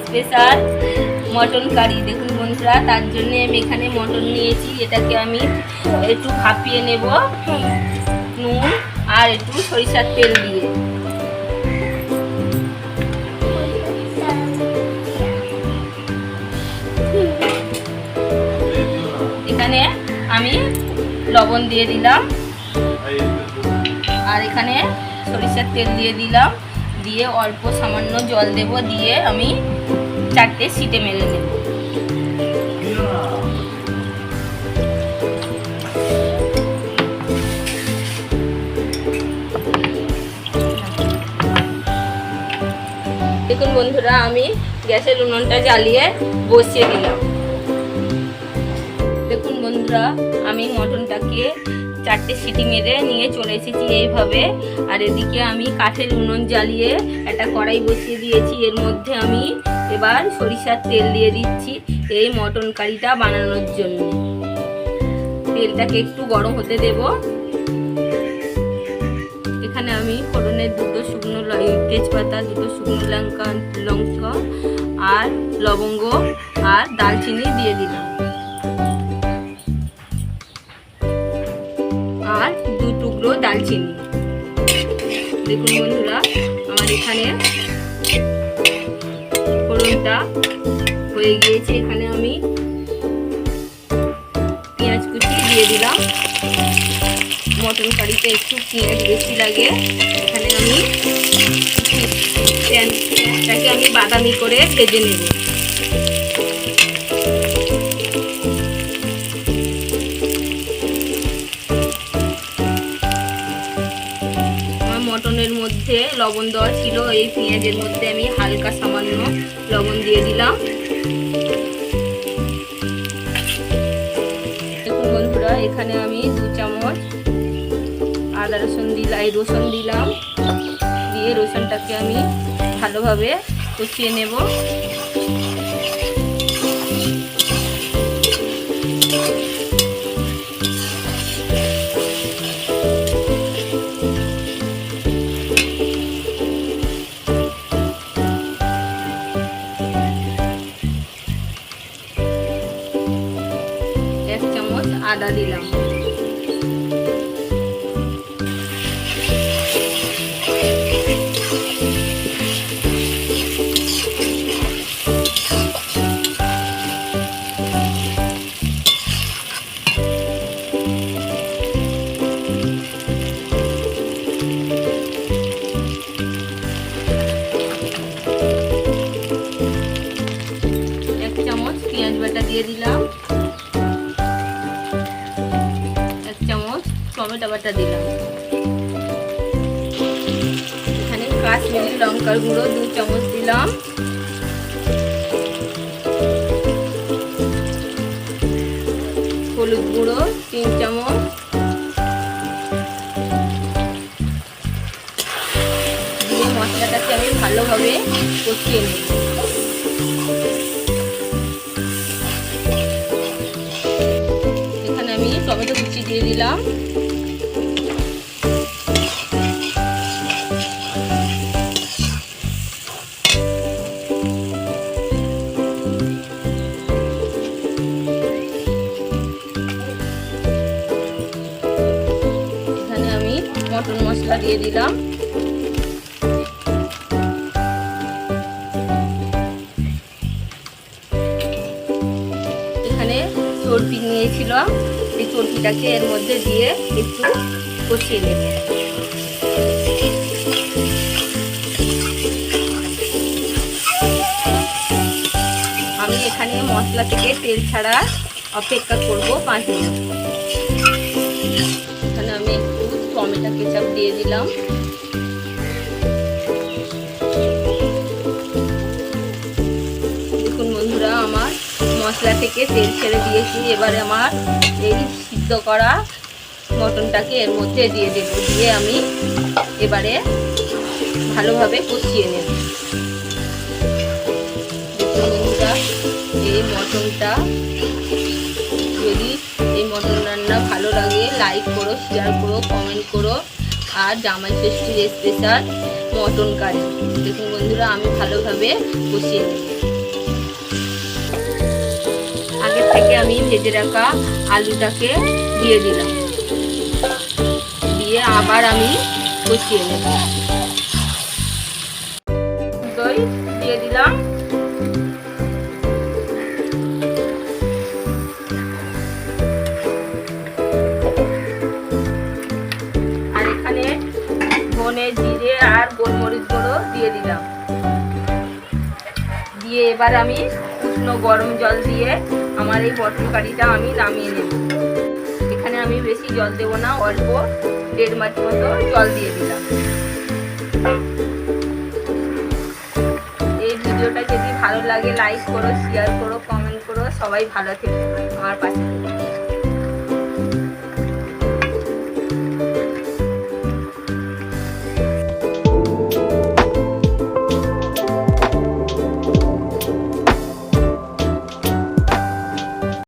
Special mutton curry দেখুন বন্ধুরা, তার জন্য আমি এখানে মটন নিয়েছি। এটাকে আমি একটু ভাপিয়ে নেব, নুন আর একটু সরিষার তেল দিয়ে। এখানে আমি লবণ দিয়ে দিলাম। আর এখানে সরিষার তেল দিয়ে দিলাম। দিয়ে অল্প সামান্য জল দেব দিয়ে আমি চারটে সিটে মেরে নেব। দেখুন বন্ধুরা, আমি গ্যাসের উনুনটা জ্বালিয়ে বসিয়ে দিলাম। দেখুন বন্ধুরা, আমি মটনটাকে চারটে সিটি মেরে নিয়ে চলে এসেছি এইভাবে। আর এদিকে আমি কাঠের উনুন জ্বালিয়ে একটা কড়াই বসিয়ে দিয়েছি। এর মধ্যে আমি এবার সরিষার তেল দিয়ে দিচ্ছি এই মটন কারিটা বানানোর জন্য। তেলটাকে একটু গরম হতে দেব। এখানে আমি ফোড়নের দুটো শুকনো তেজপাতা, দুটো শুকনো লঙ্কা লঙ্কা, আর লবঙ্গ আর দালচিনি দিয়ে দিলাম। টুকরো দালচিনি দেখুন বন্ধুরা, আমার এখানে ফোড়নটা হয়ে গিয়েছে। এখানে আমি পেঁয়াজ কুচি দিয়ে দিলাম। মটন কারিতে একটু পেঁয়াজ বেশি লাগে। এখানে আমি প্যান- পেঁয়াজটাকে আমি বাদামি করে ভেজে নেব। লবণ দেওয়া ছিল এই পেঁয়াজের মধ্যে আমি হালকা সামান্য লবণ দিয়ে দিলাম। দেখুন বন্ধুরা, এখানে আমি দু চামচ আদা রসুন দিলাম এই রসুন দিলাম। দিয়ে রসুনটাকে আমি ভালোভাবে কষিয়ে নেব। চামচ দিলাম দিয়ে দিলাম। টমেটো দিলাম। এখানে কাশ্মীরি লঙ্কার গুঁড়ো, দু চামচ দিলাম। হলুদ গুঁড়ো, তিন চামচ। দিয়ে মশলাটাকে আমি ভালোভাবে কষিয়ে এখানে আমি টমেটো কুচি দিয়ে দিলাম। মটন মশলা দিয়ে দিলাম। এখানে চর্বি নিয়েছিলাম। এই চর্বিটাকে এর মধ্যে দিয়ে একটু কষিয়ে নেব। আমি এখানে মশলা থেকে তেল ছাড়া অপেক্ষা করব পাঁচ মিনিট। দিয়ে দিলাম। দেখুন বন্ধুরা, আমার মশলা থেকে তেল ছেড়ে দিয়েছি। এবারে আমার এই সিদ্ধ করা মটনটাকে এর মধ্যে দিয়ে দেব, দিয়ে আমি এবারে ভালোভাবে কষিয়ে নেব। বন্ধুরা, এই মটনটা যদি এই মটন রান্না ভালো লাগে লাইক করো শেয়ার করো কমেন্ট করো। আর জামাই ষষ্ঠীর স্পেশাল মটন কারি দেখুন বন্ধুরা, আমি ভালোভাবে বসিয়ে নিই আগে থেকে আমি ভেজে রাখা আলুটাকে দিয়ে দিলাম। দিয়ে আবার আমি কষিয়ে নেব। দিয়ে দিলাম। দিয়ে দিলাম। দিয়ে এবার আমি উষ্ণ গরম জল দিয়ে আমার এই পটল কারিটা আমি নামিয়ে নেব। এখানে আমি বেশি জল দেব না, অল্প দেড় মাছ মতো জল দিয়ে দিলাম। এই ভিডিওটা যদি ভালো লাগে লাইক করো শেয়ার করো কমেন্ট করো। সবাই ভালো থেকো। আমার পাশে।